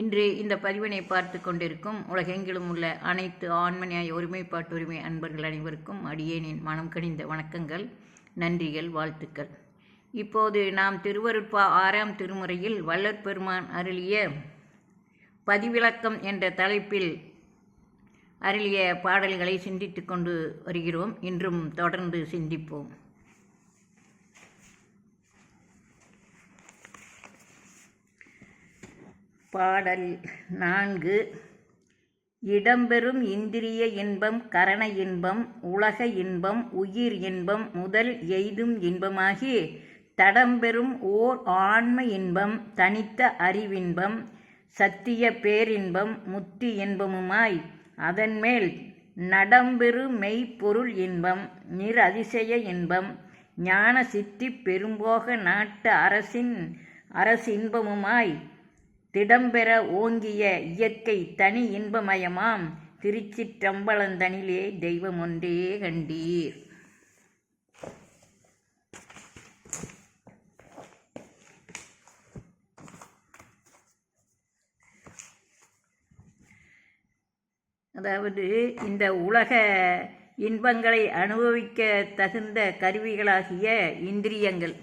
இன்று இந்த பதிவினை பார்த்து கொண்டிருக்கும் உலகெங்கிலும் உள்ள அனைத்து ஆண்மனியாய் ஒருமைப்பாட்டுரிமை அன்பர்கள் அனைவருக்கும் அடியேனின் மனம் கனிந்த வணக்கங்கள் நன்றிகள் வாழ்த்துக்கள். இப்போது நாம் திருவருட்பா ஆறாம் திருமுறையில் வள்ளற் பெருமான் அருளிய பதிவிலக்கம் என்ற தலைப்பில் அருளிய பாடல்களை சிந்தித்து கொண்டு வருகிறோம். இன்றும் தொடர்ந்து சிந்திப்போம். பாடல் நான்கு. இடம்பெறும் இந்திரிய இன்பம் கரண இன்பம் உலக இன்பம் உயிர் இன்பம் முதல் எய்தும் இன்பமாகி தடம்பெறும் ஓர் ஆன்ம இன்பம் தனித்த அறிவின்பம் சத்திய பேரின்பம் முத்தி இன்பமுமாய் அதன்மேல் நடம்பெறு மெய்ப்பொருள் இன்பம் நிரதிசய இன்பம் ஞான சித்தி பெரும்போக நாட்டு அரசின் அரசின்பமுமாய் திடம்பெற ஓங்கிய இயற்கை தனி இன்பமயமாம். திருச்சிற்றம்பலந்தனிலே தெய்வம் ஒன்றே கண்டீர். அதாவது இந்த உலக இன்பங்களை அனுபவிக்க தகுந்த கருவிகளாகிய இந்திரியங்கள்.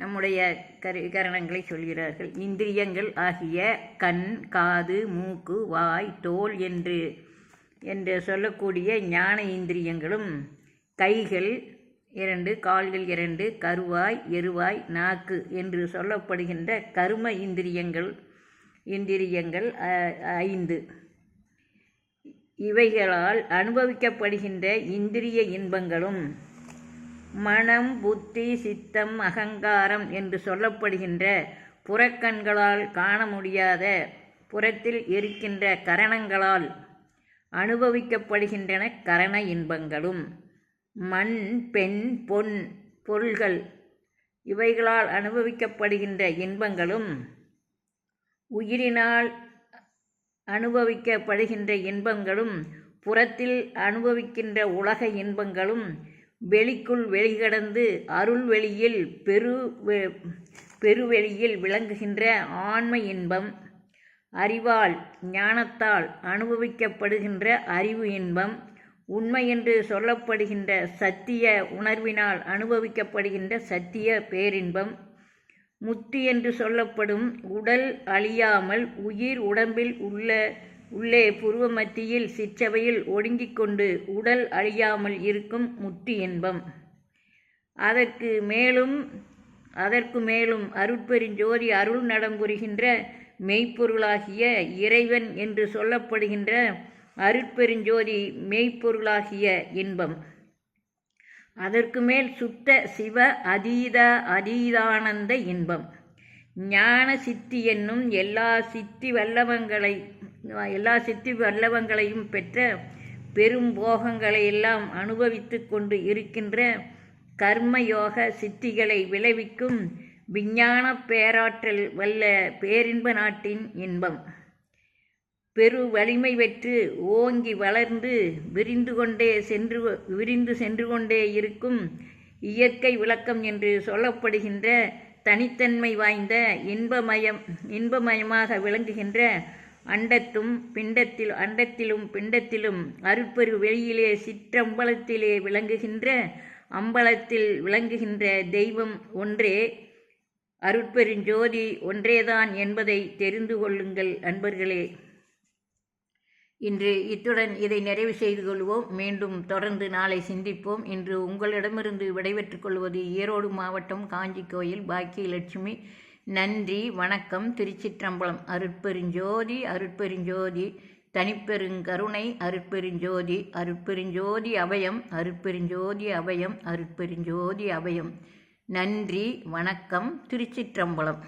நம்முடைய கரு கரணங்களை சொல்கிறார்கள். இந்திரியங்கள் ஆகிய கண் காது மூக்கு வாய் தோல் என்று என்று சொல்லக்கூடிய ஞான இந்திரியங்களும் கைகள் இரண்டு கால்கள் இரண்டு கருவாய் எருவாய் நாக்கு என்று சொல்லப்படுகின்ற கரும இந்திரியங்கள் இந்திரியங்கள் ஐந்து. இவைகளால் அனுபவிக்கப்படுகின்ற இந்திரிய இன்பங்களும் மனம் புத்தி சித்தம் அகங்காரம் என்று சொல்லப்படுகின்ற புறக்கண்களால் காண முடியாத புறத்தில் இருக்கின்ற கரணங்களால் அனுபவிக்கப்படுகின்றன கரண இன்பங்களும். மண் பெண் பொன் பொருள்கள் இவைகளால் அனுபவிக்கப்படுகின்ற இன்பங்களும் உயிரினால் அனுபவிக்கப்படுகின்ற இன்பங்களும் புறத்தில் அனுபவிக்கின்ற உலக இன்பங்களும் வெளிக்குள் வெளிகடந்து அருள் வெளியில் பெரு பெருவெளியில் விளங்குகின்ற ஆன்ம இன்பம் அறிவால் ஞானத்தால் அனுபவிக்கப்படுகின்ற அறிவு இன்பம் உண்மை என்று சொல்லப்படுகின்ற சத்திய உணர்வினால் அனுபவிக்கப்படுகின்ற சத்திய பேரின்பம் முத்தி என்று சொல்லப்படும் உடல் அழியாமல் உயிர் உடம்பில் உள்ள உள்ளே புருவ மத்தியில் சிற்றவையில் ஒடுங்கிக் கொண்டு உடல் அழியாமல் இருக்கும் முத்தி இன்பம். அதற்கு மேலும் அதற்கு மேலும் அருட்பெருஞ்சோதி அருள் நடம்புரிகின்ற மெய்ப்பொருளாகிய இறைவன் என்று சொல்லப்படுகின்ற அருட்பெருஞ்சோதி மெய்ப்பொருளாகிய இன்பம். அதற்கு மேல் சுத்த சிவ அதீத அதீதானந்த இன்பம். ஞான சித்தி என்னும் எல்லா சித்தி வல்லவங்களை எல்லா சித்தி வல்லவங்களையும் பெற்ற பெரும் போகங்களை எல்லாம் அனுபவித்து கொண்டு இருக்கின்ற கர்மயோக சித்திகளை விளைவிக்கும் விஞ்ஞான பேராற்றல் வல்ல பேரின்ப நாட்டின் இன்பம். பெரு வலிமை பெற்று ஓங்கி வளர்ந்து விரிந்து கொண்டே சென்று விரிந்து சென்று கொண்டே இருக்கும் இயற்கை விளக்கம் என்று சொல்லப்படுகின்ற தனித்தன்மை வாய்ந்த இன்பமயம் இன்பமயமாக விளங்குகின்ற அண்டத்தும் பிண்டத்தில் அண்டத்திலும் பிண்டத்திலும் அருட்பெரு வெளியிலே சிற்றம்பலத்திலே விளங்குகின்ற அம்பலத்தில் விளங்குகின்ற தெய்வம் ஒன்றே. அருட்பெருஞ்சோதி ஒன்றேதான் என்பதை தெரிந்து கொள்ளுங்கள் அன்பர்களே இன்று இத்துடன் இதை நிறைவு செய்து கொள்வோம். மீண்டும் தொடர்ந்து நாளை சிந்திப்போம். இன்று உங்களிடமிருந்து விடைபெற்றுக் கொள்வது ஈரோடு மாவட்டம் காஞ்சி கோயில் பாக்கியலட்சுமி. நன்றி வணக்கம் திருச்சிற்றம்பலம். அருட்பெருஞ்சோதி அருட்பெருஞ்சோதி தனிப்பெருங்கருணை அருட்பெருஞ்சோதி அருட்பெருஞ்சோதி அபயம் அருட்பெருஞ்சோதி அபயம் அருட்பெருஞ்சோதி அபயம். நன்றி வணக்கம் திருச்சிற்றம்பலம்.